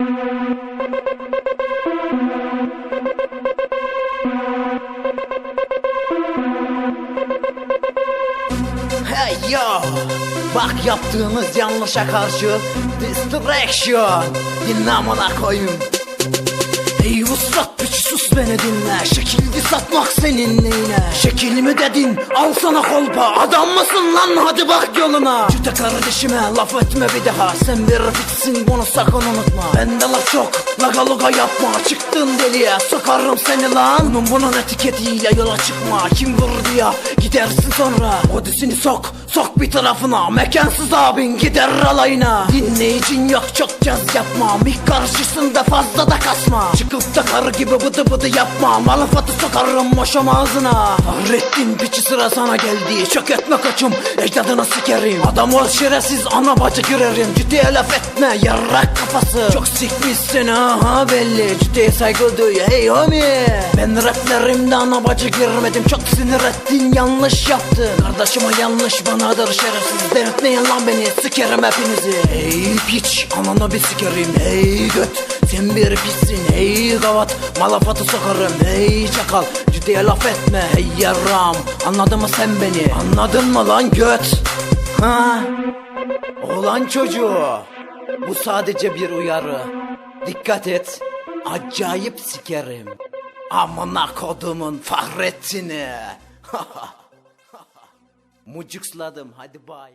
Hey yo! Bak yaptığınız yanlışa karşı Distraction Dinle amına koyayım Ey vuslat piç sus beni dinle. Şekildi satmak senin neyine? Şekil dedin al sana kolpa. Adam mısın lan? Hadi bak yoluna. Cüte kardeşime laf etme bir daha. Sen bir fitsin bunu sakın unutma. Bende laf çok laga luga yapma. Çıktın deliye sokarım seni lan. Bunun bunun etiketiyle yola çıkma. Kim vurdu ya? Gidersin sonra. Odisini sok sok bir tarafına Mekansız abin gider alayına. Dinleyicin yok çok caz yapma. Mik karşısında fazla da kasma. Çıkıp da karı gibi bıdı bıdı yapma. Malafatı sokarım boşam ağzına. Fahrettin piçi sıra sana geldi. Şok etme koçum ecdadını sikerim. Adam ol şerefsiz ana bacı girerim Ciddiye laf etme yarrak kafası. Çok sikmişsin aha belli. Ciddiye saygı duy hey homie Ben raplerimde ana bacı girmedim Çok sinir ettin yanlış yaptın. Kardeşime yanlış banadır şerefsiz. Delirtmeyin lan beni sikerim hepinizi. Hey piç ananı bir sikerim. Hey göt sen bir pissin. Hey gavat malafatı sokarım. Hey çakal ciddiye laf etme. Hey yarram anladın mı sen beni? Anladın mı lan göt? Ha? Oğlan çocuğu Bu sadece bir uyarı. Dikkat et Acayip sikerim Amına kodumun Fahrettin'i Mucuksladım hadi bay